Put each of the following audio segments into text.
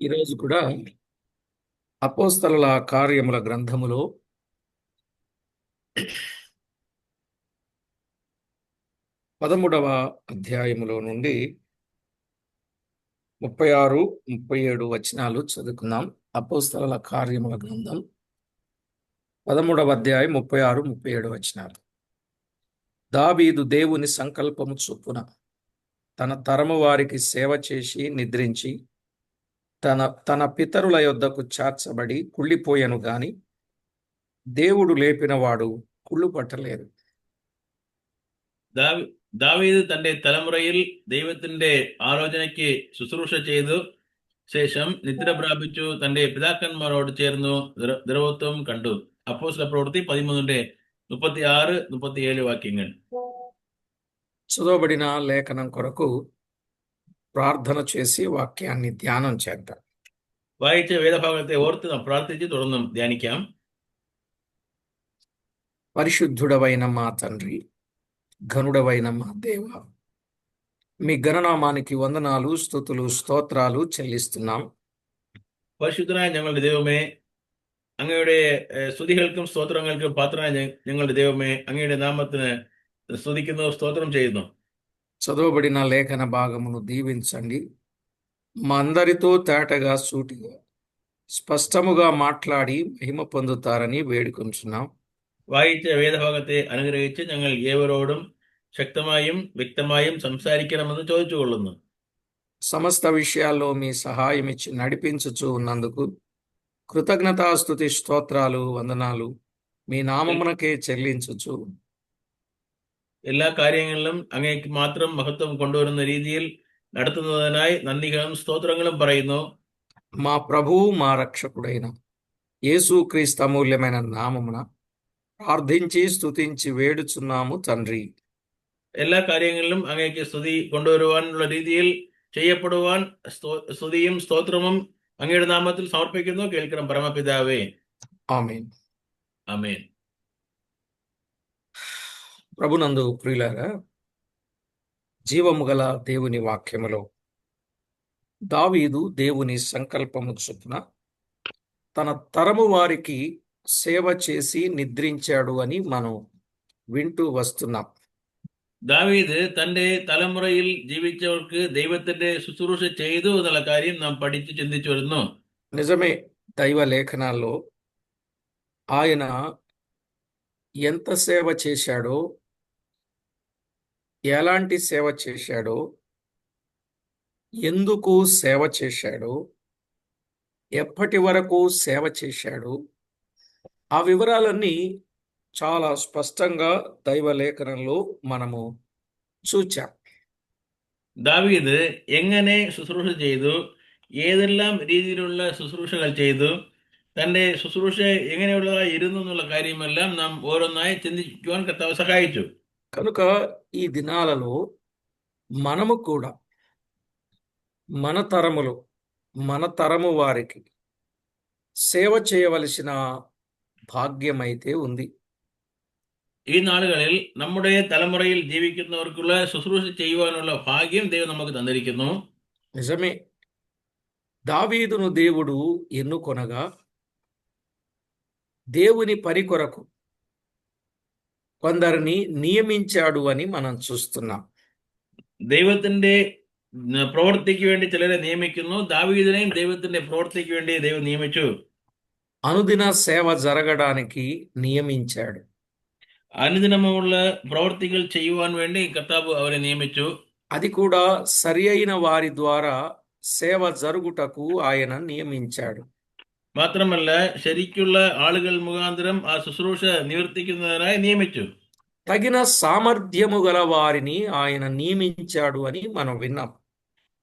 ఈరోజు కూడా అపోస్తల కార్యముల గ్రంథములో పదమూడవ అధ్యాయములో నుండి ముప్పై ఆరు ముప్పై ఏడు వచనాలు చదువుకుందాం. అపోస్తల కార్యముల గ్రంథం పదమూడవ అధ్యాయం ముప్పై ఆరు ముప్పై ఏడు వచనాలు. దాబీదు దేవుని సంకల్పము చొప్పున తన తరము వారికి సేవ చేసి నిద్రించి తన తన పితరుల యొద్దకు చార్చబడి కుళ్ళిపోయెను గాని దేవుడు లేపినవాడు కుళ్ళు పట్టలేదు ദാവി- ദാവീദ് തന്റെ തലമുറയിൽ ദൈവത്തിന്റെ ആലോചനയ്ക്ക് ശുശ്രൂഷ ചെയ്തു ശേഷം നിദ്ര പ്രാപിച്ചു തന്റെ പിതാക്കന്മാരോട് ചേർന്നു ദ്ര- ദ്രവത്വം കണ്ടു അപ്പോസ്തല പ്രവൃത്തി പതിമൂന്നിന്റെ മുപ്പത്തി ആറ് മുപ്പത്തിയേഴ് വാക്യങ്ങൾ చదవబడిన లేఖనం కొరకు ప్రార్థన చేసి వాక్యాన్ని ధ్యానం చేద్దాం വായിച്ച വേദഭാഗത്തെ ഓർത്ത് നാം പ്രാർത്ഥിച്ച് തുടർന്നും ധ്യാനിക്കാം పరిశుద్ధుడవైన మా తండ్రి ఘనుడవైన మా దేవ మీ గణనామానికి వందనాలు స్థుతులు స్తోత్రాలు చెల్లిస్తున్నాం പരിശുദ്ധനായ ഞങ്ങളുടെ ദൈവമേ അങ്ങയുടെ ഏഹ്, സ്തുതികൾക്കും സ്തോത്രങ്ങൾക്കും പാത്രനായ ഞ- ഞങ്ങളുടെ ദൈവമേ അങ്ങയുടെ നാമത്തിന് സ്തുതിക്കുന്നു സ്തോത്രം ചെയ്യുന്നു చదవబడిన లేఖన భాగమును దీవించండి మా అందరితో తేటగా సూటిగా స్పష్టముగా మాట్లాడి మహిమ పొందుతారని వేడుకొంచున్నాం വായിച്ച വേദഭാഗത്തെ അനുഗ്രഹിച്ച് ഞങ്ങൾ ഏവരോടും ശക്തമായും വ്യക്തമായും സംസാരിക്കണമെന്ന് ചോദിച്ചുകൊള്ളുന്നു సమస్త విషయాల్లో మీ సహాయం ఇచ్చి నడిపించుచూ ఉన్నందుకు కృతజ్ఞతాస్తుతి స్తోత్రాలు వందనాలు మీ నామమునకే చెల్లించుచు എല്ലാ കാര്യങ്ങളിലും അങ്ങേക്ക് മാത്രം മഹത്വം കൊണ്ടുവരുന്ന രീതിയിൽ നടത്തുന്നതിനായി നന്ദികളും സ്തോത്രങ്ങളും പറയുന്നു మా ప్రభువు మా రక్షకుడైన యేసుక్రీస్తు అమూల్యమైన నామమున ప్రార్థించి స్తుతించి వేడుచున్నాము తండ్రి എല്ലാ കാര്യങ്ങളിലും അങ്ങേക്ക് സ്തുതി കൊണ്ടുവരുവാനുള്ള രീതിയിൽ ചെയ്യപ്പെടുവാൻ സ്തോ- സ്തുതിയും സ്തോത്രവും അങ്ങയുടെ നാമത്തിൽ സമർപ്പിക്കുന്നു കേൾക്കണം പരമപിതാവേ ఆమేన్ അമേൻ ప్రభునందు ప్రియులారా జీవము గల దేవుని వాక్యములో దావీదు దేవుని సంకల్పము చొప్పున తన తరము వారికి సేవ చేసి నిద్రించాడు అని మనం వింటూ వస్తున్నాం ദാവീദ് തന്റെ തലമുറയിൽ ജീവിച്ചവർക്ക് ദൈവത്തിന്റെ ശുശ്രൂഷ ചെയ്തു എന്നുള്ള കാര്യം നാം പഠിച്ച് ചിന്തിച്ചു വരുന്നു నిజమే దైవ లేఖనాల్లో ఆయన ఎంత సేవ చేశాడో ఎలాంటి సేవ చేశాడో ఎందుకు సేవ చేశాడో ఎప్పటి వరకు సేవ చేశాడో ఆ వివరాలన్నీ చాలా స్పష్టంగా దైవ లేఖనంలో మనము చూచాం ദാവീദ് എങ്ങനെ ശുശ്രൂഷ ചെയ്തു ഏതെല്ലാം രീതിയിലുള്ള ശുശ്രൂഷകൾ ചെയ്തു തന്റെ ശുശ്രൂഷ എങ്ങനെയുള്ളതായിരുന്നു എന്നുള്ള കാര്യമെല്ലാം നാം ഓരോന്നായി ചിന്തിക്കുവാൻ കർത്താവ് സഹായിച്ചു కనుక ఈ దినాలలో మనము కూడా మన తరములో మన తరము వారికి సేవ చేయవలసిన భాగ్యమైతే ఉంది ഈ നാളുകളിൽ നമ്മുടെ തലമുറയിൽ ജീവിക്കുന്നവർക്കുള്ള ശുശ്രൂഷ ചെയ്യുവാനുള്ള ഭാഗ്യം ദൈവം നമുക്ക് തന്നിരിക്കുന്നു నిజమే దావీదును దేవుడు ఎన్నుకొనగా దేవుని పని కొరకు కొందరిని నియమించాడు అని మనం చూస్తున్నాం ദൈവത്തിന്റെ ഉം, പ്രവൃത്തിക്ക് വേണ്ടി ചിലരെ നിയമിക്കുന്നു ദാവീദിനെയും ദൈവത്തിന്റെ പ്രവൃത്തിക്ക് വേണ്ടി ദൈവം നിയമിച്ചു అనుదిన సేవ జరగడానికి నియమించాడు അനുദിനമുള്ള പ്രവൃത്തികൾ ചെയ്യുവാൻ വേണ്ടി കർത്താവ് അവരെ നിയമിച്ചു అది కూడా సరి అయిన వారి ద్వారా సేవ జరుగుటకు ఆయన నియమించాడు മാത്രമല്ല ശരിക്കുള്ള ആളുകൾ മുഖാന്തരം ആ ശുശ്രൂഷ നിവർത്തിക്കുന്നതിനായി നിയമിച്ചു తగిన సామర్థ్యము గల వారిని ఆయన నియమించాడు అని మనం విన్నాం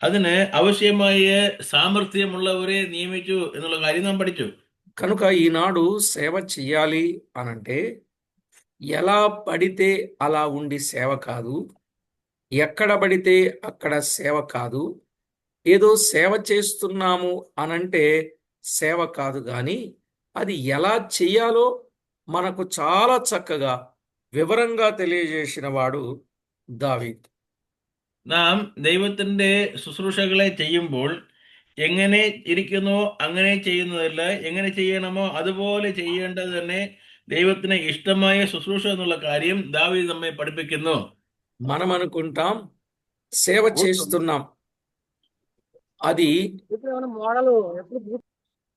അതിന് ആവശ്യമായ സാമർഥ്യമുള്ളവരെ നിയമിച്ചു എന്നുള്ള കാര്യം നാം പഠിച്ചു కనుక ఈనాడు సేవ చెయ్యాలి అనంటే ఎలా పడితే అలా ఉండి సేవ కాదు ఎక్కడ పడితే అక్కడ సేవ కాదు ఏదో సేవ చేస్తున్నాము అనంటే సేవ కాదు కానీ అది ఎలా చెయ్యాలో మనకు చాలా చక్కగా వివరంగా తెలియజేసిన వాడు దావీద్ നാം ദൈവത്തിന്റെ ശുശ്രൂഷകളെ ചെയ്യുമ്പോൾ എങ്ങനെ ഇരിക്കുന്നുവോ അങ്ങനെ ചെയ്യുന്നതല്ല എങ്ങനെ ചെയ്യണമോ അതുപോലെ ചെയ്യേണ്ടത് തന്നെ ദൈവത്തിന് ഇഷ്ടമായ ശുശ്രൂഷ എന്നുള്ള കാര്യം ദാവീദ് നമ്മെ പഠിപ്പിക്കുന്നു మనం అనుకుంటాం సేవ చేస్తున్నాం అది ఇప్పుడు ఏమైనా మోడల్ ఎప్పుడు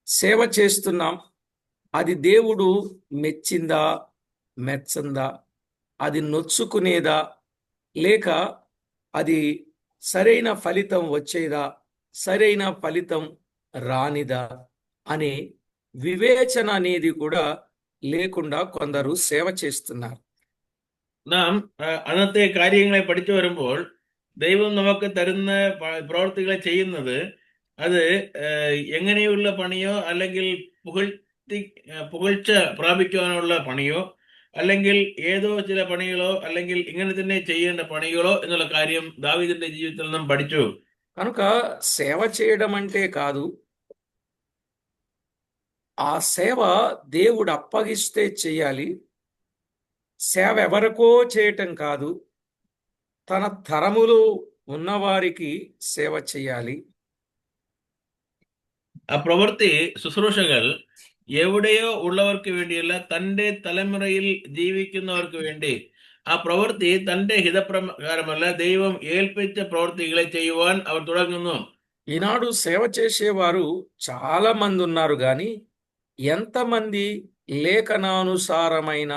సేవ చేస్తున్నాం అది దేవుడు మెచ్చిందా మెచ్చందా అది నొచ్చుకునేదా లేక అది సరైన ఫలితం వచ్చేదా సరైన ఫలితం రానిదా అనే వివేచన అనేది కూడా లేకుండా కొందరు సేవ చేస్తున్నారు നാം ആ, അന്നത്തെ കാര്യങ്ങളെ പഠിച്ചു വരുമ്പോൾ ദൈവം നമുക്ക് തരുന്ന പ- പ്രവർത്തികളെ ചെയ്യുന്നത് അത് ആ, എങ്ങനെയുള്ള പണിയോ അല്ലെങ്കിൽ പുകഴ്ത്തി ആ, പുകഴ്ച പ്രാപിക്കുവാനുള്ള പണിയോ അല്ലെങ്കിൽ ഏതോ ചില പണികളോ അല്ലെങ്കിൽ ഇങ്ങനെ തന്നെ ചെയ്യേണ്ട പണികളോ എന്നുള്ള കാര്യം ദാവീദിന്റെ ജീവിതത്തിൽ നാം പഠിച്ചു కనుక సేవ చేయడం అంటే కాదు ఆ సేవ దేవుడు అప్పగిస్తే చేయాలి సేవ ఎవరికో చేయటం కాదు తన తరములు ఉన్నవారికి సేవ చేయాలి ആ പ്രവൃത്തി ശുശ്രൂഷകൾ എവിടെയോ ഉള്ളവർക്ക് വേണ്ടിയല്ല തന്റെ തലമുറയിൽ ജീവിക്കുന്നവർക്ക് വേണ്ടി ആ പ്രവൃത്തി തന്റെ ഹിതപ്രകാരമല്ല ദൈവം ഏൽപ്പിച്ച പ്രവൃത്തികളെ ചെയ്യുവാൻ അവർ തുടങ്ങുന്നു ఈనాడు సేవ చేసేవారు చాలా మంది ఉన్నారు కానీ ఎంతమంది లేఖనానుసారమైన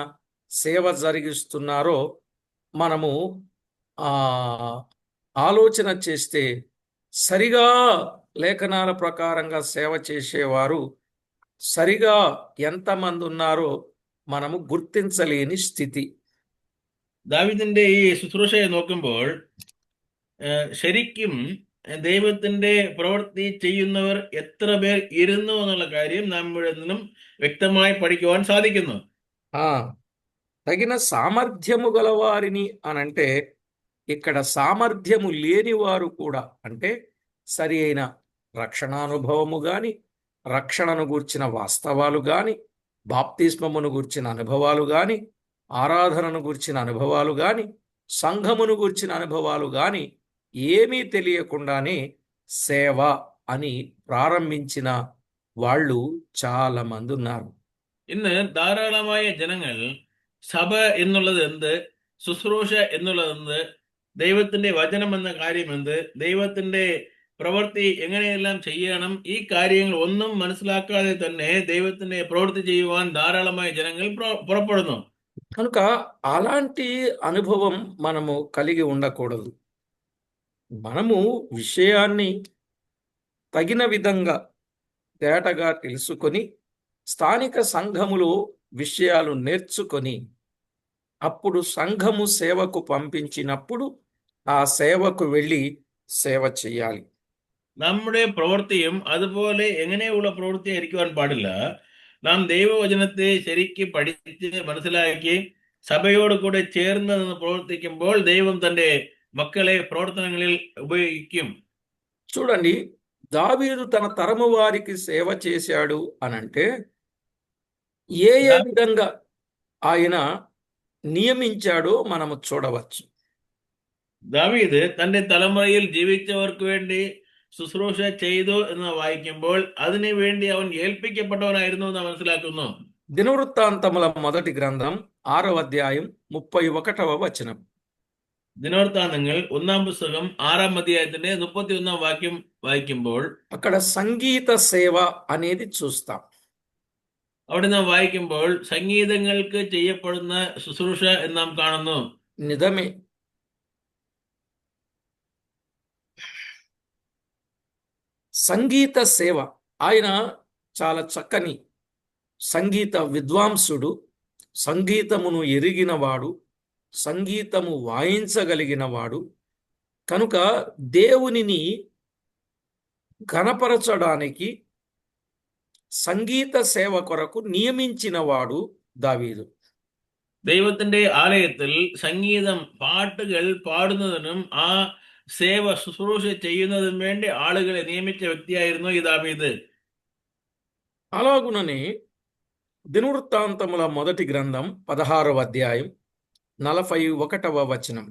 సేవ జరిగిస్తున్నారో మనము ఆ ఆలోచన చేస్తే సరిగా లేఖనాల ప్రకారంగా సేవ చేసేవారు సరిగా ఎంతమంది ఉన్నారో మనము గుర్తించలేని స్థితి ദാവിദിന്റെ ഈ ശുശ്രൂഷയെ നോക്കുമ്പോൾ ഏഹ്, ശരിക്കും ദൈവത്തിന്റെ പ്രവൃത്തി ചെയ്യുന്നവർ എത്ര പേർ ഇരുന്നു എന്നുള്ള കാര്യം നമ്മുടെ നിന്നും വ്യക്തമായി പഠിക്കുവാൻ സാധിക്കുന്നു ఆ తగిన సామర్థ్యము గలవారిని అనంటే ఇక్కడ సామర్థ్యము లేని వారు కూడా అంటే సరి అయిన రక్షణానుభవము గాని రక్షణను గూర్చిన వాస్తవాలు గాని బాప్తిస్మమును గూర్చిన అనుభవాలు గాని ఆరాధనను గూర్చిన అనుభవాలు గాని సంఘమును గూర్చిన అనుభవాలు గాని ఏమీ తెలియకుండానే సేవ అని ప్రారంభించిన వాళ్ళు చాలా మంది ఉన్నారు ഇന്ന് ധാരാളമായ ജനങ്ങൾ സഭ എന്നുള്ളത് എന്ത് ശുശ്രൂഷ എന്നുള്ളത് എന്ത് ദൈവത്തിന്റെ വചനം എന്ന കാര്യം എന്ത് ദൈവത്തിന്റെ പ്രവൃത്തി എങ്ങനെയെല്ലാം ചെയ്യണം ഈ കാര്യങ്ങൾ ഒന്നും മനസ്സിലാക്കാതെ തന്നെ ദൈവത്തിന്റെ പ്രവൃത്തി ചെയ്യുവാൻ ധാരാളമായ ജനങ്ങൾ പുറ- പുറപ്പെടുന്നു కనుక అలాంటి అనుభవం మనము కలిగి ఉండకూడదు మనము విషయాన్ని తగిన విధంగా తేటగా తెలుసుకొని స్థానిక సంఘములో విషయాలు నేర్చుకొని అప్పుడు సంఘము సేవకు పంపించినప్పుడు ఆ సేవకు వెళ్ళి సేవ చేయాలి നമ്മുടെ പ്രവൃത്തിയും അതുപോലെ എങ്ങനെയുള്ള പ്രവൃത്തി ആയിരിക്കുവാൻ പാടില്ല നാം ദൈവവചനത്തെ ശരിക്ക് പഠിച്ച് മനസ്സിലാക്കി സഭയോട് കൂടെ ചേർന്ന് നിന്ന് പ്രവർത്തിക്കുമ്പോൾ ദൈവം തന്റെ മക്കളെ പ്രവർത്തനങ്ങളിൽ ഉപയോഗിക്കും చూడండి దావీదు తన తరము వారికి సేవ చేశాడు అనంటే ఏ ఏ విధంగా ఆయన నియమించాడో మనము చూడవచ్చు ദാവീദ് തന്റെ തലമുറയിൽ ജീവിച്ചവർക്ക് വേണ്ടി ശുശ്രൂഷ ചെയ്തു എന്ന് വായിക്കുമ്പോൾ അതിനു വേണ്ടി അവൻ ഏൽപ്പിക്കപ്പെട്ടവനായിരുന്നു എന്ന് മനസ്സിലാക്കുന്നു దినవృత్తాంతముల మొదటి గ్రంథం ఆరవ అధ్యాయం ముప్పై ఒకటవ వచనం ദിനവൃത്താന്തങ്ങൾ ഒന്നാം പുസ്തകം ആറാം അധ്യായത്തിന്റെ മുപ്പത്തി ഒന്നാം വാക്യം വായിക്കുമ്പോൾ అక్కడ సంగీత సేవ అనేది చూస్తాం അവിടെ നാം വായിക്കുമ്പോൾ സംഗീതങ്ങൾക്ക് ചെയ്യപ്പെടുന്ന ശുശ്രൂഷ എന്ന് നാം കാണുന്നു నిజమే సంగీత సేవ ఆయన చాలా చక్కని సంగీత విద్వాంసుడు సంగీతమును ఎరిగినవాడు సంగీతము వాయించగలిగినవాడు కనుక దేవునిని ఘనపరచడానికి సంగీత సేవ కొరకు నియమించినవాడు దావీదు ദൈവത്തിന്റെ ആലയത്തിൽ സംഗീതം പാട്ടുകൾ പാടുന്നതിനും ആ സേവ ശുശ്രൂഷ ചെയ്യുന്നതിനും വേണ്ടി ആളുകളെ നിയമിച്ച വ്യക്തിയായിരുന്നു ഈ ദാവീദ് అలాగుననే దినవృత్తాంతముల మొదటి గ్రంథం పదహారవ అధ్యాయం నలభై ఒకటవ వచనం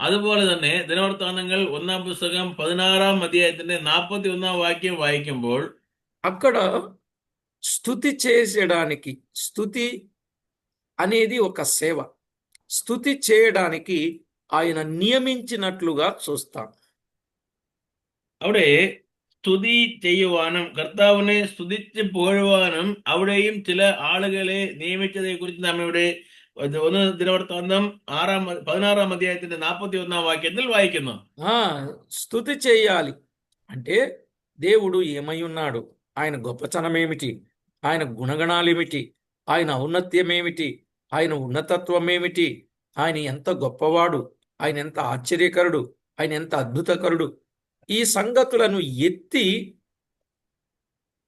അതുപോലെ തന്നെ ദിനവൃത്താന്തങ്ങൾ ഒന്നാം പുസ്തകം പതിനാറാം അധ്യായത്തിന്റെ നാൽപ്പത്തി ഒന്നാം വാക്യം വായിക്കുമ്പോൾ అక్కడ స్థుతి చేసేయడానికి స్థుతి అనేది ఒక సేవ స్థుతి చేయడానికి ఆయన నియమించినట్లుగా చూస్తాం അവിടെ സ്തുതി ചെയ്യുവാനും കർത്താവിനെ സ്തുതിച്ച് പുകഴുവാനും അവിടെയും ചില ആളുകളെ നിയമിച്ചതെ കുറിച്ച് നാം ഇവിടെ ഇത് ഒന്ന് ദിനവൃത്താന്തം ആറാം പതിനാറാം അധ്യായത്തിന്റെ നാൽപ്പത്തി ഒന്നാം വാക്യത്തിൽ വായിക്കുന്നു ఆ స్థుతి చేయాలి అంటే దేవుడు ఏమై ఉన్నాడు ఆయన గొప్పతనం ఏమిటి ఆయన గుణగణాలు ఏమిటి ఆయన ఔన్నత్యం ఏమిటి ఆయన ఉన్నతత్వం ఏమిటి ఆయన ఎంత గొప్పవాడు ఆయన ఎంత ఆశ్చర్యకరుడు ఆయన ఎంత అద్భుతకరుడు. ఈ సంగతులను ఎత్తి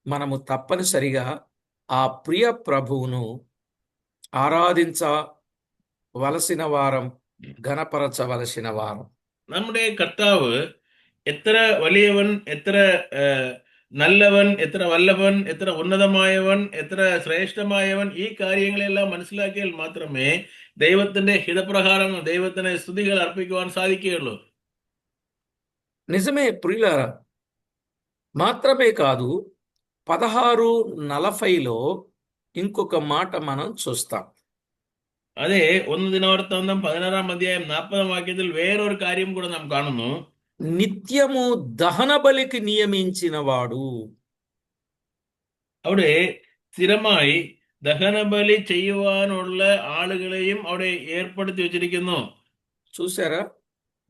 మనము తప్పనిసరిగా ఆ ప్రియ ప్రభువును ఆరాధించవలసిన వారం கனப்பரச்சவலசின వారం. நம்முடைய கர்த்தாவு எத்தனை வலியவன் எத்தனை നല്ലവൻ എത്ര വല്ലവൻ എത്ര ഉന്നതമായവൻ എത്ര ശ്രേഷ്ഠമായവൻ ഈ കാര്യങ്ങളെല്ലാം മനസ്സിലാക്കിയാൽ മാത്രമേ ദൈവത്തിന്റെ ഹിതപ്രകാരം ദൈവത്തിന് സ്തുതികൾ അർപ്പിക്കുവാൻ സാധിക്കുകയുള്ളൂ నిజమే ప్రియులారా మాత్రమే కాదు పదహారు నలభైలో ఇంకొక మాట మనం చూస్తాం അതെ ഒന്ന് ദിനവൃത്താന്തം പതിനാറാം അധ്യായം നാൽപ്പതാം വാക്യത്തിൽ വേറൊരു കാര്യം കൂടെ നാം കാണുന്നു నిత్యము దహన బలికి నియమించిన వాడు അവിടെ സ്ഥിരമായി ദഹനബലി ചെയ്യുവാനുള്ള ആളുകളെയും അവിടെ ഏർപ്പെടുത്തി വച്ചിരിക്കുന്നു చూసారా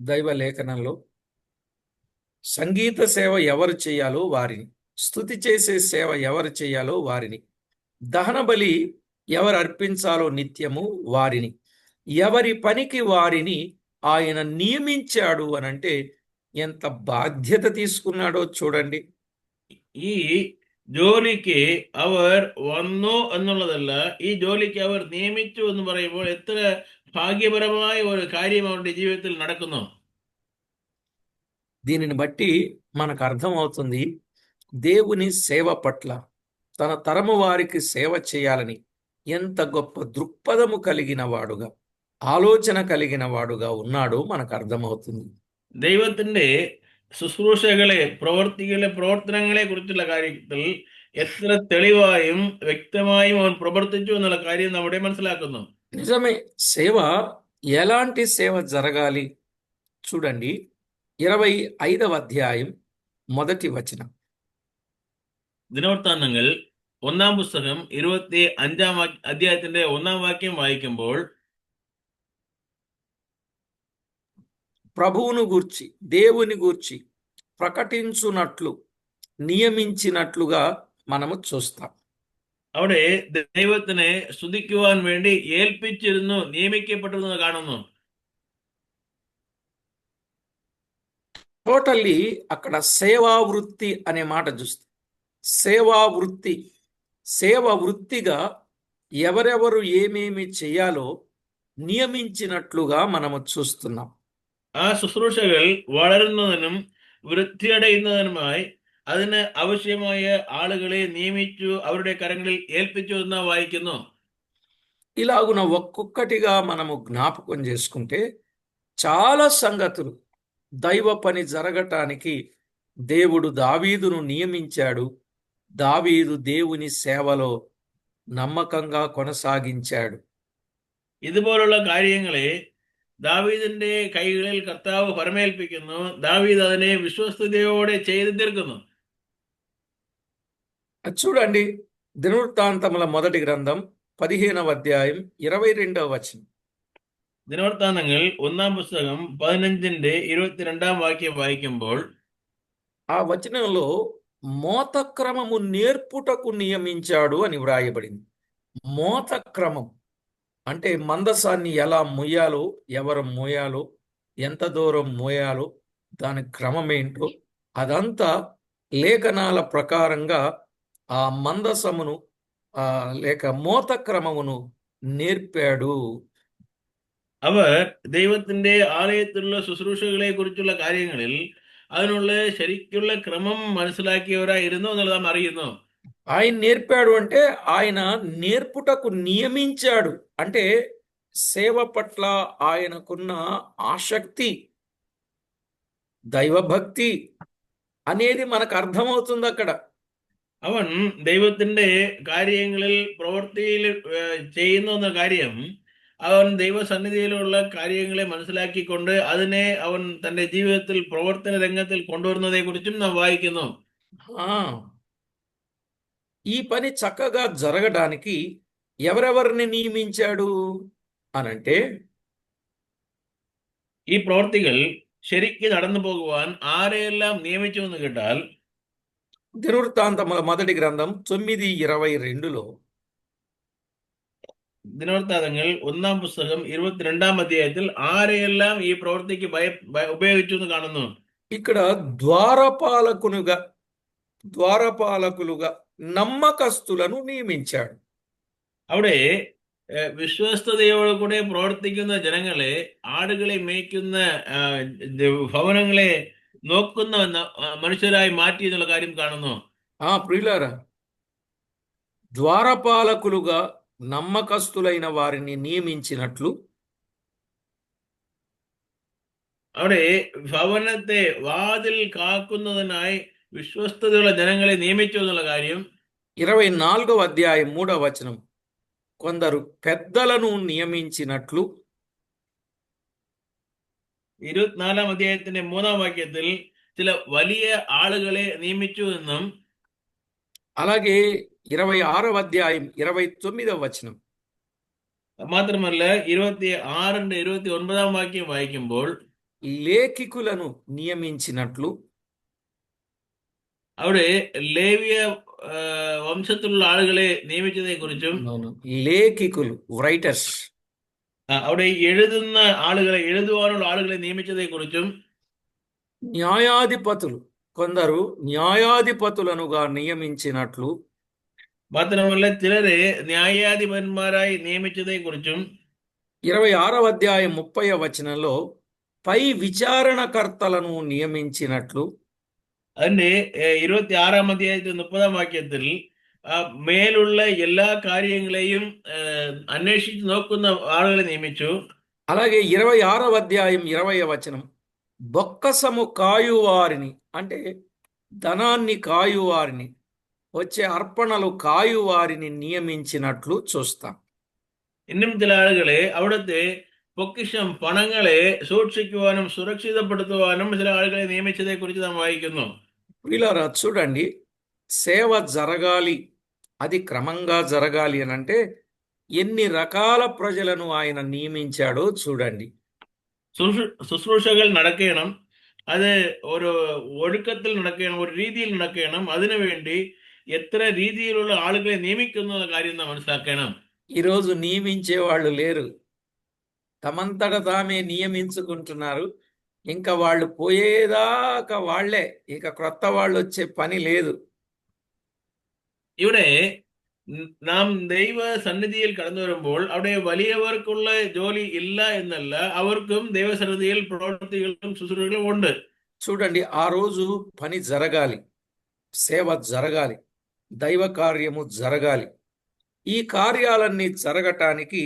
దైవ లేఖనంలో సంగీత సేవ ఎవరు చేయాలో వారిని స్తుతి చేసే సేవ ఎవరు చేయాలో వారిని దహన బలి ఎవరు అర్పించాలో నిత్యము వారిని ఎవరి పనికి వారిని ఆయన నియమించాడు అనంటే ఎంత బాధ్యత తీసుకున్నాడో చూడండి ഈ ജോലിക്ക് അവർ വന്നു എന്നുള്ളതല്ല ഈ ജോലിക്ക് അവർ നിയമിച്ചു എന്ന് പറയുമ്പോൾ എത്ര ഭാഗ്യപരമായ ഒരു കാര്യം അവരുടെ ജീവിതത്തിൽ നടക്കുന്നു దీనిని బట్టి మనకు అర్థమవుతుంది దేవుని సేవ పట్ల తన తరము వారికి సేవ చేయాలని ఎంత గొప్ప దృక్పథము కలిగిన వాడుగా ఆలోచన కలిగిన వాడుగా ఉన్నాడో మనకు అర్థమవుతుంది ദൈവത്തിന്റെ ശുശ്രൂഷകളെ പ്രവർത്തികളെ പ്രവർത്തനങ്ങളെ കുറിച്ചുള്ള കാര്യത്തിൽ എത്ര തെളിവായും വ്യക്തമായും അവൻ പ്രവർത്തിച്ചു എന്നുള്ള കാര്യം നമ്മുടെ മനസ്സിലാക്കുന്നു నిజమే సేవ ఎలాంటి సేవ జరగాలి చూడండి ఇరవై ఐదవ అధ్యాయం మొదటి వచనం ദിനവൃത്താന്തങ്ങൾ ഒന്നാം പുസ്തകം ഇരുപത്തി അഞ്ചാം വാക്യ- അധ്യായത്തിന്റെ ഒന്നാം വാക്യം വായിക്കുമ്പോൾ ప్రభువును గూర్చి దేవుని గూర్చి ప్రకటించునట్లు నియమించినట్లుగా మనము చూస్తాం അവിടെ ദൈവത്തിനെ സ്തുതിക്കുവാൻ വേണ്ടി ഏൽപ്പിച്ചിരുന്നു നിയമിക്കപ്പെട്ടിരുന്നത് കാണുന്നു టోటల్లీ అక్కడ సేవా వృత్తి అనే మాట చూస్తాం సేవా వృత్తి సేవ వృత్తిగా ఎవరెవరు ఏమేమి చేయాలో నియమించినట్లుగా మనము చూస్తున్నాం ആ ശുശ്രൂഷകൾ വളരുന്നതിനും വൃദ്ധിയടയുന്നതിനുമായി അതിന് ആവശ്യമായ ആളുകളെ നിയമിച്ചു അവരുടെ കരങ്ങളിൽ ഏൽപ്പിച്ചു എന്ന് വായിക്കുന്നു ఇలాగున ఒక్కొక్కటిగా మనము జ్ఞాపకం చేసుకుంటే చాలా సంగతులు దైవ పని జరగటానికి దేవుడు దావీదును నియమించాడు దావీదు దేవుని సేవలో నమ్మకంగా కొనసాగించాడు ഇതുപോലുള്ള കാര്യങ്ങളെ ദാവീദിന്റെ കൈകളിൽ കർത്താവ് പരമേൽപ്പിക്കുന്നു ദാവീദ് അതിനെ വിശ്വസ്തയോടെ ചെയ്തു തീർക്കുന്നു అది చూడండి దినవృత్తాంతముల మొదటి గ్రంథం పదిహేనవ అధ్యాయం ఇరవై రెండవ వచనం ദിനവൃത്താന്തങ്ങൾ ഒന്നാം പുസ്തകം പതിനഞ്ചിന്റെ ഇരുപത്തിരണ്ടാം വാക്യം വായിക്കുമ്പോൾ ఆ వచనంలో మోతక్రమము నేర్పుటకు నియమించాడు అని వ్రాయబడింది మోతక్రమం అంటే మందసాన్ని ఎలా మోయాలో ఎవరు మోయాలో ఎంత దూరం మోయాలో దాని క్రమం ఏంటో అదంతా లేఖనాల ప్రకారంగా ఆ మందసమును ఆ లేక మోతక్రమమును నేర్పాడు അവർ ദൈവത്തിന്റെ ആലയത്തിലുള്ള ശുശ്രൂഷകളെ കുറിച്ചുള്ള കാര്യങ്ങളിൽ അതിനുള്ള ശരിക്കുള്ള ക്രമം മനസ്സിലാക്കിയവരായിരുന്നു എന്നുള്ളത് നാം അറിയുന്നു ఆయన నేర్పాడు అంటే ఆయన నేర్పుటకు నియమించాడు అంటే సేవ పట్ల ఆయనకున్న ఆసక్తి దైవభక్తి అనేది మనకు అర్థమవుతుంది అక్కడ അവൻ ദൈവത്തിന്റെ കാര്യങ്ങളിൽ പ്രവൃത്തിയിൽ ഏഹ്, ചെയ്യുന്നു എന്ന കാര്യം അവൻ ദൈവസന്നിധിയിലുള്ള കാര്യങ്ങളെ മനസ്സിലാക്കിക്കൊണ്ട് അതിനെ അവൻ തന്റെ ജീവിതത്തിൽ പ്രവർത്തന രംഗത്തിൽ കൊണ്ടുവരുന്നതെ കുറിച്ചും നാം വായിക്കുന്നു ఆ, ఈ పని చక్కగా జరగడానికి ఎవరెవరిని నియమించాడు అనంటే ഈ പ്രവർത്തികൾ ശരിക്ക് നടന്നു പോകുവാൻ ആരെയെല്ലാം നിയമിച്ചു എന്ന് കേട്ടാൽ దినవృత్తాంతముల మొదటి గ్రంథం తొమ్మిది ఇరవై రెండులో ദിനവൃത്താന്തങ്ങൾ ഒന്നാം പുസ്തകം ഇരുപത്തിരണ്ടാം അധ്യായത്തിൽ ആരെയെല്ലാം ഈ പ്രവൃത്തിക്ക് ഭയ ഭയ- ഉപയോഗിച്ചു എന്ന് കാണുന്നു ఇక్కడ ద్వారపాలకునుగా ద్వారపాలకులుగా నమ్మకస్తులను నియమించాడు അവിടെ ഏഹ്, വിശ്വസ്തയോട് കൂടെ പ്രവർത്തിക്കുന്ന ജനങ്ങളെ ആടുകളെ മേയ്ക്കുന്ന ആ, ഇത് ഭവനങ്ങളെ നോക്കുന്ന ന- ആ, മനുഷ്യരായി മാറ്റി എന്നുള്ള കാര്യം കാണുന്നു ఆ ప్రియులారా ద్వారపాలకులుగా నమ్మకస్తులైన వారిని నియమించినట్లు അവിടെ ഭവനത്തെ വാതിൽ കാക്കുന്നതിനായി വിശ്വസ്തതയുള്ള ജനങ്ങളെ നിയമിച്ചു എന്നുള്ള കാര്യം ఇరవై నాలుగవ అధ్యాయం మూడవ వచనం కొందరు పెద్దలను నియమించినట్లు ഇരുപത്തിനാലാം അധ്യായത്തിന്റെ മൂന്നാം വാക്യത്തിൽ ചില വലിയ ആളുകളെ നിയമിച്ചു എന്നും అలాగే ఇరవై ఆరవ అధ్యాయం ఇరవై తొమ్మిదవ వచనం മാത്രമല്ല ഇരുപത്തി ആറിന്റെ ഇരുപത്തി ഒൻപതാം വാക്യം വായിക്കുമ്പോൾ లేఖికులను నియమించినట్లు അവിടെ ലേവിയ ആ, വംശത്തിലുള്ള ആളുകളെ നിയമിച്ചതെ കുറിച്ചും లేఖికులు రైటర్స్ അവിടെ എഴുതുന്ന ആളുകളെ എഴുതുവാനുള്ള ആളുകളെ നിയമിച്ചതെ കുറിച്ചും న్యాయాధిపతులు కొందరు న్యాయాధిపతులనుగా నియమించినట్లు മാത്രമല്ല ചിലരെ ന്യായാധിപന്മാരായി നിയമിച്ചതെ കുറിച്ചും ఇరవై ఆరవ అధ్యాయం ముప్పై వచనంలో పై విచారణకర్తలను నియమించినట్లు അതിന്റെ ഏഹ്, ഇരുപത്തി ആറാം അധ്യായത്തിൽ മുപ്പതാം വാക്യത്തിൽ ആ, മേലുള്ള എല്ലാ കാര്യങ്ങളെയും ഏഹ്, അന്വേഷിച്ച് നോക്കുന്ന ആളുകളെ നിയമിച്ചു అలాగే ఇరవై ఆరవ అధ్యాయం ఇరవై వచనం బొక్కసము కాయువారిని అంటే ధనాన్ని కాయువారిని వచ్చే అర్పణలు కాయువారిని నియమించినట్లు చూస్తాం ഇന്നും ചില ആളുകളെ അവിടുത്തെ പൊക്കിഷം പണങ്ങളെ സൂക്ഷിക്കുവാനും സുരക്ഷിതപ്പെടുത്തുവാനും ചില ആളുകളെ നിയമിച്ചതെ കുറിച്ച് നാം വായിക്കുന്നു వీళ్ళారా చూడండి సేవ జరగాలి అది క్రమంగా జరగాలి అని అంటే ఎన్ని రకాల ప్రజలను ఆయన నియమించాడో చూడండి ശുശ്രൂ- ശുശ്രൂഷകൾ നടക്കണം അത് ഒരു ഒഴുക്കത്തിൽ നടക്കണം ഒരു രീതിയിൽ നടക്കണം അതിനുവേണ്ടി എത്ര രീതിയിലുള്ള ആളുകളെ നിയമിക്കുന്നു എന്ന കാര്യം നാം മനസ്സിലാക്കണം ఈరోజు నియమించే వాళ్ళు లేరు తమంతట తామే నియమించుకుంటున్నారు ఇంకా వాళ్ళు పోయేదాకా వాళ్ళే ఇక క్రొత్త వాళ్ళు వచ్చే పని లేదు ഇവിടെ ന- നാം ദൈവ സന്നിധിയിൽ കടന്നു വരുമ്പോൾ അവിടെ വലിയവർക്കുള്ള ജോലി ഇല്ല എന്നല്ല അവർക്കും ദൈവസന്നിധിയിൽ പ്രവൃത്തികളും ശുശ്രൂഷകളും ഉണ്ട് చూడండి ఆ రోజు పని జరగాలి సేవ జరగాలి దైవ కార్యము జరగాలి ఈ కార్యాలన్నీ జరగటానికి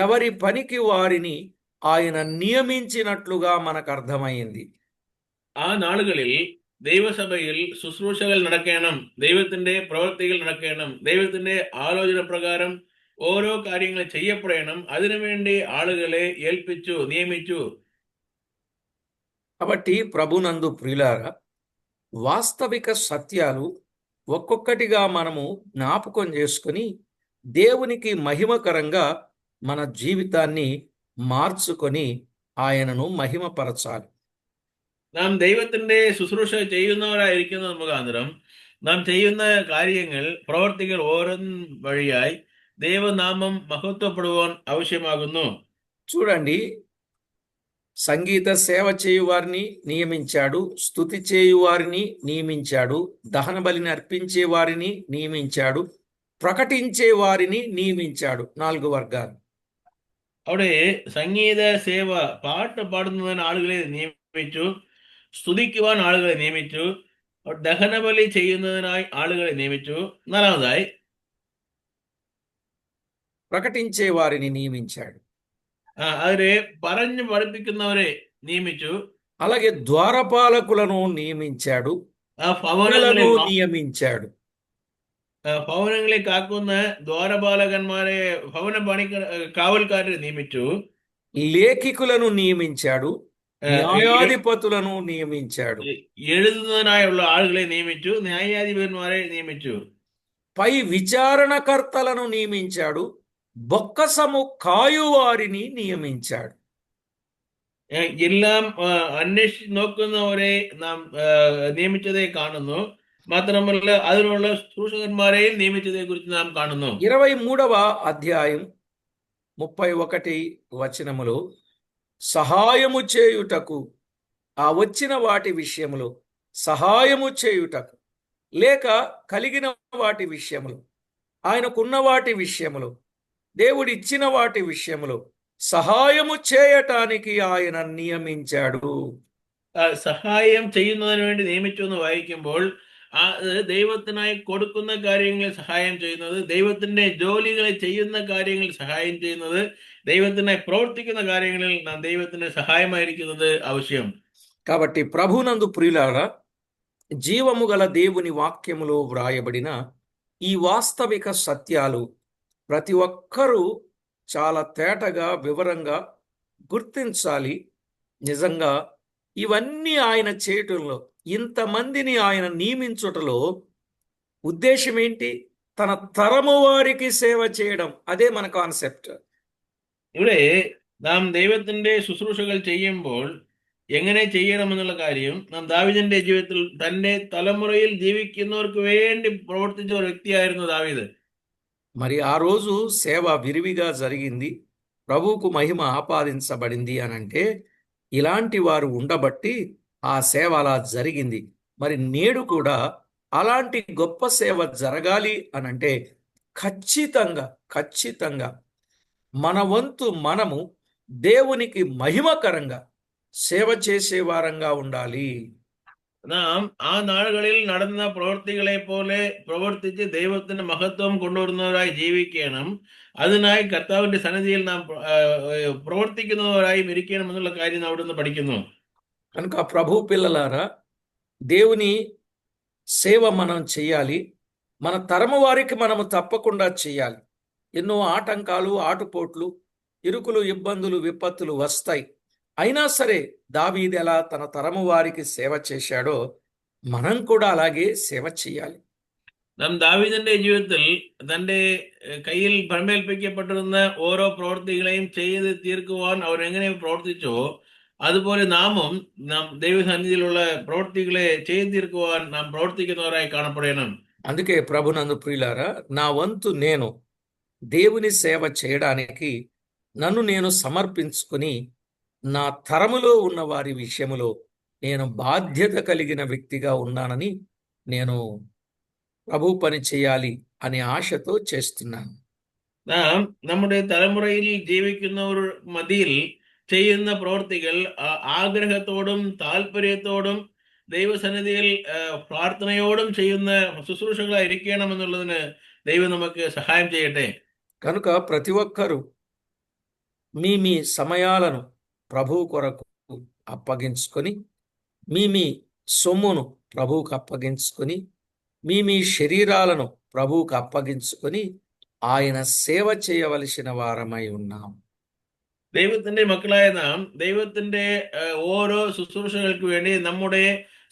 ఎవరి పనికి వారిని ఆయన నియమించినట్లుగా మనకు అర్థమైంది ആ നാളുകളിൽ ദൈവസഭയിൽ ശുശ്രൂഷകൾ നടക്കണം ദൈവത്തിന്റെ പ്രവൃത്തികൾ നടക്കണം ദൈവത്തിന്റെ ആലോചന പ്രകാരം ഓരോ കാര്യങ്ങൾ ചെയ്യപ്പെടണം അതിനുവേണ്ടി ആളുകളെ ഏൽപ്പിച്ചു നിയമിച്ചു కాబట్టి ప్రభునందు ప్రియులారా వాస్తవిక సత్యాలు ఒక్కొక్కటిగా మనము జ్ఞాపకం చేసుకొని దేవునికి మహిమకరంగా మన జీవితాన్ని మార్చుకొని ఆయనను మహిమపరచాలి നാം ദൈവത്തിന്റെ ശുശ്രൂഷ ചെയ്യുന്നവരായിരിക്കുന്നത് മുഖാന്തരം നാം ചെയ്യുന്ന കാര്യങ്ങൾ പ്രവർത്തികൾ ഓരോന്നും വഴിയായി ദൈവനാമം മഹത്വപ്പെടുവാൻ ആവശ്യമാകുന്നു చూడండి సంగీత సేవ చేయువారిని నియమించాడు స్తుతి చేయువారిని నియమించాడు దహన బలిని అర్పించే వారిని నియమించాడు ప్రకటించే వారిని నియమించాడు నాలుగు వర్గాలు അവിടെ സംഗീത സേവ പാട്ട് പാടുന്നതിന് ആളുകളെ നിയമിച്ചു സ്തുതിക്കുവാൻ ആളുകളെ നിയമിച്ചു ദഹനബലി ചെയ്യുന്നതിനായി ആളുകളെ നിയമിച്ചു നാലാമതായി ప్రకటించే వారిని నియమించాడు ആ, അവരെ പറഞ്ഞു പഠിപ്പിക്കുന്നവരെ നിയമിച്ചു అలాగే ద్వారపాలకులను నియమించాడు ആ ഭവനങ്ങളെ పిల్లలను నియమించాడు ഭവനങ്ങളിൽ കാക്കുന്ന ద్వారപാലകന്മാരെ ഭവന പണി കാവൽക്കാരെ നിയമിച്ചു లేఖికులను నియమించాడు న్యాయాధిపతులను నియమించాడు എഴുതുന്നതിനായുള്ള ആളുകളെ നിയമിച്ചു ന്യായാധിപന്മാരെ നിയമിച്ചു పై విచారణకర్తలను నియమించాడు బొక్కసము కాయువారిని నియమించాడు എല്ലാം അന്വേഷിച്ച് നോക്കുന്നവരെ നാം നിയമിച്ചതായി കാണുന്നു ఇరవై మూడవ అధ్యాయం ముప్పై ఒకటి వచనములు సహాయము చేయుటకు ఆ వచ్చిన వాటి విషయములో సహాయము చేయుటకు లేక కలిగిన వాటి విషయములు ఆయనకున్న వాటి విషయములు దేవుడి ఇచ్చిన వాటి విషయములో సహాయము చేయటానికి ఆయన నియమించాడు సహాయం ചെയ്യുന്നതിന് വേണ്ടി నియమించు എന്ന് ആ അത് ദൈവത്തിനായി കൊടുക്കുന്ന കാര്യങ്ങളിൽ സഹായം ചെയ്യുന്നത് ദൈവത്തിന്റെ ജോലികളെ ചെയ്യുന്ന കാര്യങ്ങളിൽ സഹായം ചെയ്യുന്നത് ദൈവത്തിനായി പ്രവർത്തിക്കുന്ന കാര്യങ്ങളിൽ നാം ദൈവത്തിന് സഹായമായിരിക്കുന്നത് ആവശ്യം కాబట్టి ప్రభునందు ప్రియులారా జీవము గల దేవుని వాక్యములో వ్రాయబడిన ఈ వాస్తవిక సత్యాలు ప్రతి ఒక్కరూ చాలా తేటగా వివరంగా గుర్తించాలి నిజంగా ఇవన్నీ ఆయన చేయటంలో ఇంతమందిని ఆయన నియమించుటలో ఉద్దేశం ఏంటి తన తరము వారికి సేవ చేయడం అదే మన కాన్సెప్ట్ ഇവിടെ നാം ദൈവത്തിന്റെ ശുശ്രൂഷകൾ ചെയ്യുമ്പോൾ എങ്ങനെ ചെയ്യണമെന്നുള്ള കാര്യം നാം ദാവിദിന്റെ ജീവിതത്തിൽ തന്റെ തലമുറയിൽ ജീവിക്കുന്നവർക്ക് വേണ്ടി പ്രവർത്തിച്ച ഒരു വ്യക്തിയായിരുന്നു ദാവീദ് మరి ఆ రోజు సేవ విరివిగా జరిగింది ప్రభువుకు మహిమ ఆపాదించబడింది అని అంటే ఇలాంటి వారు ఉండబట్టి ఆ సేవ అలా జరిగింది మరి నేడు కూడా అలాంటి గొప్ప సేవ జరగాలి అని అంటే ఖచ్చితంగా ఖచ్చితంగా మన వంతు మనము దేవునికి మహిమకరంగా సేవ చేసే వారంగా ఉండాలి നാം ആ നാളുകളിൽ നടന്ന പ്രവൃത്തികളെ പോലെ പ്രവർത്തിച്ച് ദൈവത്തിന്റെ മഹത്വം കൊണ്ടുവരുന്നവരായി ജീവിക്കണം അതിനായി കർത്താവിന്റെ സന്നിധിയിൽ നാം ആ, പ്രവർത്തിക്കുന്നവരായും ഇരിക്കണം എന്നുള്ള കാര്യം നാം അവിടുന്ന് പഠിക്കുന്നു కనుక ప్రభు పిల్లలారా దేవుని సేవ మనం చేయాలి మన తరము వారికి మనము తప్పకుండా చేయాలి ఎన్నో ఆటంకాలు ఆటుపోట్లు ఇరుకులు ఇబ్బందులు విపత్తులు వస్తాయి అయినా సరే దావీదు ఎలా తన తరము వారికి సేవ చేశాడో మనం కూడా అలాగే సేవ చేయాలి നാം ദാവീദിന്റെ ജീവിതത്തിൽ തന്റെ ഏഹ്, കയ്യിൽ ഭരമേൽപ്പിക്കപ്പെട്ടിരുന്ന ഓരോ പ്രവൃത്തികളെയും ചെയ്ത് തീർക്കുവാൻ അവർ എങ്ങനെ പ്രവർത്തിച്ചോ അതുപോലെ നാമും നാം ദൈവസന്നിധിയിലുള്ള പ്രവൃത്തികളെ ചെയ്ത് തീർക്കുവാൻ നാം പ്രവർത്തിക്കുന്നവരായി കാണപ്പെടണം అందుకే ప్రభునందు ప్రియులారా నా వంతు నేను దేవుని సేవ చేయడానికి నన్ను నేను సమర్పించుకొని నా తరములో ఉన్న వారి విషయములో నేను బాధ్యత కలిగిన వ్యక్తిగా ఉన్నానని నేను ప్రభు പണി చేయాలి అనే ఆశతో చేస్తున్నాను നാം നമ്മുടെ തലമുറയിൽ ജീവിക്കുന്നവർ മതിയിൽ ചെയ്യുന്ന പ്രവൃത്തികൾ ആ- ആഗ്രഹത്തോടും താല്പര്യത്തോടും ദൈവസന്നിധിയിൽ ആ, പ്രാർത്ഥനയോടും ചെയ്യുന്ന ശുശ്രൂഷകളായിരിക്കണം എന്നുള്ളതിന് ദൈവം നമുക്ക് സഹായം ചെയ്യട്ടെ కనుక ప్రతి ఒక్కరూ మీ మీ సమయాలను ప్రభువు కొరకు అప్పగించుకొని మీ మీ సొమ్మును ప్రభువుకు అప్పగించుకొని మీ మీ శరీరాలను ప్రభువుకు అప్పగించుకొని ఆయన సేవ చేయవలసిన వారమై ఉన్నాం ദൈവത്തിന്റെ മക്കളായ നാം ദൈവത്തിന്റെ ആ, ഓരോ ശുശ്രൂഷകൾക്ക് വേണ്ടി നമ്മുടെ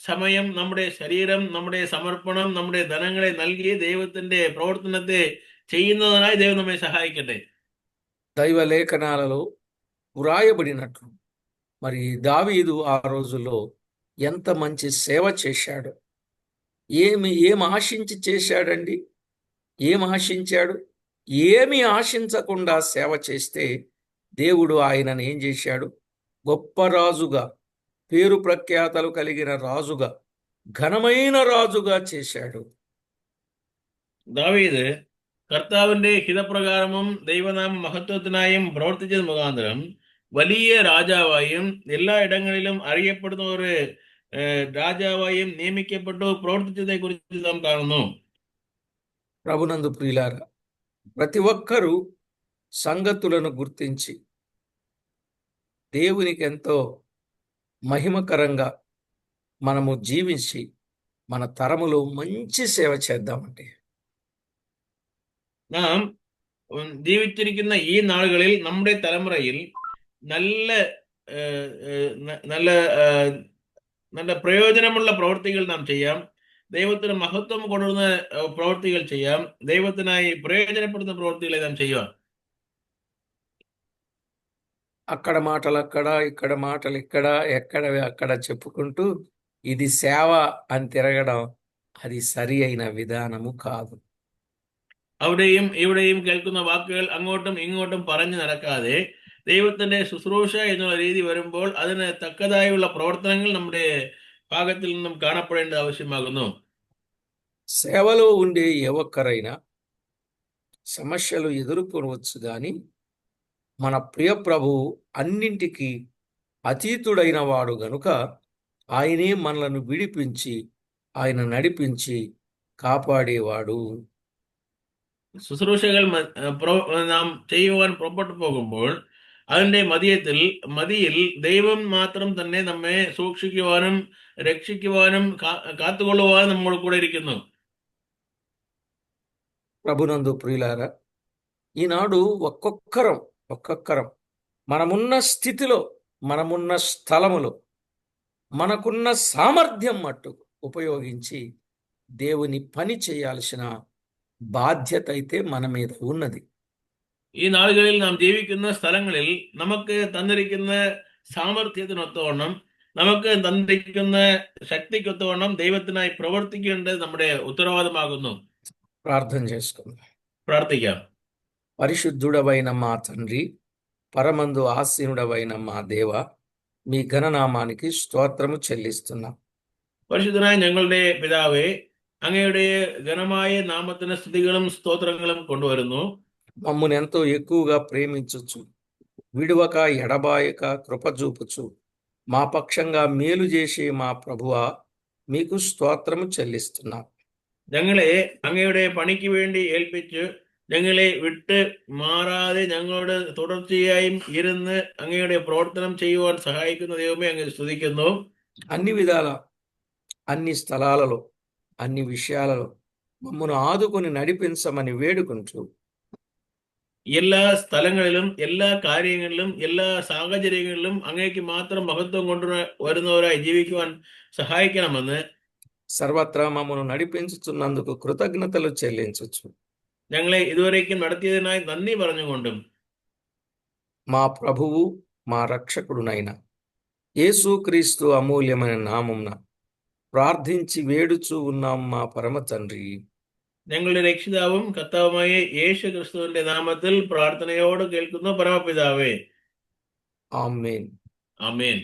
സമയം നമ്മുടെ ശരീരം നമ്മുടെ സമർപ്പണം നമ്മുടെ ധനങ്ങളെ നൽകി ദൈവത്തിന്റെ പ്രവർത്തനത്തെ ചെയ്യുന്നതിനായി ദൈവം നമ്മെ സഹായിക്കട്ടെ దైవ లేఖనాలలో వ్రాయబడినట్లు మరి దావీదు ఆ రోజుల్లో ఎంత మంచి సేవ చేశాడు ఏమి ఏం ఆశించి చేశాడండి ఏం ఆశించాడు ఏమి ఆశించకుండా సేవ చేస్తే దేవుడు ఆయనను ఏం చేశాడు గొప్ప రాజుగా పేరు ప్రఖ్యాతలు కలిగిన రాజుగా ఘనమైన రాజుగా చేశాడు ദാവീദ് കർത്താവിന്റെ ഹിതപ്രകാരമും ദൈവനാമ മഹത്വത്തിനായും പ്രവർത്തിച്ചത് മുഖാന്തരം വലിയ രാജാവായും എല്ലാ ഇടങ്ങളിലും അറിയപ്പെടുന്ന ഒരു ഏഹ്, രാജാവായും നിയമിക്കപ്പെട്ടു പ്രവർത്തിച്ചതെ കുറിച്ച് നാം കാണുന്നു ప్రభునందు ప్రియులారా ప్రతి ఒక్కరూ సంగతులను గుర్తించి దేవునికి ఎంతో మహిమకరంగా మనము జీవించి మన తరములో మంచి సేవ చేద్దామండి നാം ഉം, ജീവിച്ചിരിക്കുന്ന ഈ നാളുകളിൽ നമ്മുടെ തലമുറയിൽ നല്ല ഏഹ്, ഏഹ്, ന- നല്ല ഏഹ്, നല്ല പ്രയോജനമുള്ള പ്രവൃത്തികൾ നാം ചെയ്യാം ദൈവത്തിന് മഹത്വം കൊടുക്കുന്ന ഏഹ്, പ്രവൃത്തികൾ ചെയ്യാം ദൈവത്തിനായി പ്രയോജനപ്പെടുന്ന പ്രവൃത്തികളെ നാം ചെയ്യുക అక్కడ మాటలు అక్కడ ఇక్కడ మాటలు ఇక్కడ ఎక్కడవి అక్కడ చెప్పుకుంటూ ఇది సేవ అని తిరగడం అది సరి అయిన విధానము కాదు അവിടെയും ഇവിടെയും കേൾക്കുന്ന വാക്കുകൾ അങ്ങോട്ടും ഇങ്ങോട്ടും പറഞ്ഞു നടക്കാതെ ദൈവത്തിന്റെ ശുശ്രൂഷ എന്നുള്ള രീതി വരുമ്പോൾ അതിന് തക്കതായുള്ള പ്രവർത്തനങ്ങൾ നമ്മുടെ ഭാഗത്തിൽ നിന്നും കാണപ്പെടേണ്ടത് ആവശ്യമാകുന്നു సేవలో ఉండే ఏ ఒక్కరైనా సమస్యలు ఎదుర్కొనవచ్చు కానీ మన ప్రియ ప్రభువు అన్నింటికీ అతీతుడైన వాడు గనుక ఆయనే మనలను విడిపించి ఆయన నడిపించి కాపాడేవాడు ശുശ്രൂഷകൾ മ- ഏഹ് പ്രോ- നാം ചെയ്യുവാൻ പുറപ്പെട്ടു പോകുമ്പോൾ അതിന്റെ മതിയത്തിൽ മതിയിൽ ദൈവം മാത്രം തന്നെ നമ്മെ സൂക്ഷിക്കുവാനും രക്ഷിക്കുവാനും കാ- കാത്തുകൊള്ളുവാനും നമ്മോട് കൂടെ ഇരിക്കുന്നു ప్రభునందు ప్రియులారా ఈనాడు ఒక్కొక్కరం ఒక్కొక్కరం మనమున్న స్థితిలో మనమున్న స్థలములో మనకున్న సామర్థ్యం మట్టు ఉపయోగించి దేవుని పని చేయాల్సిన బాధ్యత అయితే మన మీద ఉన్నది ഈ നാളുകളിൽ നാം ജീവിക്കുന്ന സ്ഥലങ്ങളിൽ നമുക്ക് തന്നിരിക്കുന്ന സാമർഥ്യത്തിനൊത്തവണ്ണം നമുക്ക് തന്നിരിക്കുന്ന ശക്തിക്കൊത്തവണ്ണം ദൈവത്തിനായി പ്രവർത്തിക്കേണ്ടത് നമ്മുടെ ഉത്തരവാദിത്തമാകുന്നു ప్రార్థన చేసుకుందాం പ്രാർത്ഥിക്കാം పరిశుద్ధుడవైన మా తండ్రి పరమందు ఆసీనుడవైన మా దేవ మీ ఘననామానికి స్తోత్రము చెల్లిస్తున్నాం പരിശുദ്ധനായ ഞങ്ങളുടെ പിതാവേ അങ്ങയുടെ ഘനമായ നാമത്തിന് സ്തുതികളും സ്തോത്രങ്ങളും കൊണ്ടുവരുന്നു మమ్మల్ని ఎంతో ఎక్కువగా ప్రేమించుచు విడువక ఎడబాయక కృప చూపుచు మా పక్షంగా మేలు చేసే మా ప్రభువా మీకు స్తోత్రము చెల్లిస్తున్నాం ഞങ്ങളെ അങ്ങയുടെ പണിക്ക് വേണ്ടി ഏൽപ്പിച്ച് ഞങ്ങളെ വിട്ട് മാറാതെ ഞങ്ങളോട് തുടർച്ചയായും ഇരുന്ന് അങ്ങയുടെ പ്രവർത്തനം ചെയ്യുവാൻ സഹായിക്കുന്ന ദൈവമേ അങ്ങ് സ്തുതിക്കുന്നു అన్ని విధాల అన్ని స్థలాలలో అన్ని విషయాలలో మమ్మను ఆదుకొని నడిపించమని వేడుకుంటూ എല്ലാ സ്ഥലങ്ങളിലും എല്ലാ കാര്യങ്ങളിലും എല്ലാ സാഹചര്യങ്ങളിലും അങ്ങേക്ക് മാത്രം മഹത്വം കൊണ്ടു വരുന്നവരായി ജീവിക്കുവാൻ സഹായിക്കണമെന്ന് సర్వత్రా మమ్మను నడిపించుచున్నందుకు కృతజ్ఞతలు చెల్లించచ్చు ഞങ്ങളെ ഇതുവരേക്കും നടത്തിയതിനായി നന്ദി പറഞ്ഞുകൊണ്ടും మా ప్రభువు మా రక్షకుడునైన యేసుక్రీస్తు అమూల్యమైన నామంన ప్రార్థించి వేడుచూ ఉన్నాం మా పరమ తండ్రి ഞങ്ങളുടെ രക്ഷിതാവും കർത്താവുമായ യേശു ക്രിസ്തുവിന്റെ നാമത്തിൽ പ്രാർത്ഥനയോട് കേൾക്കുന്നു പരമപിതാവേ ఆమెన్ ആമേൻ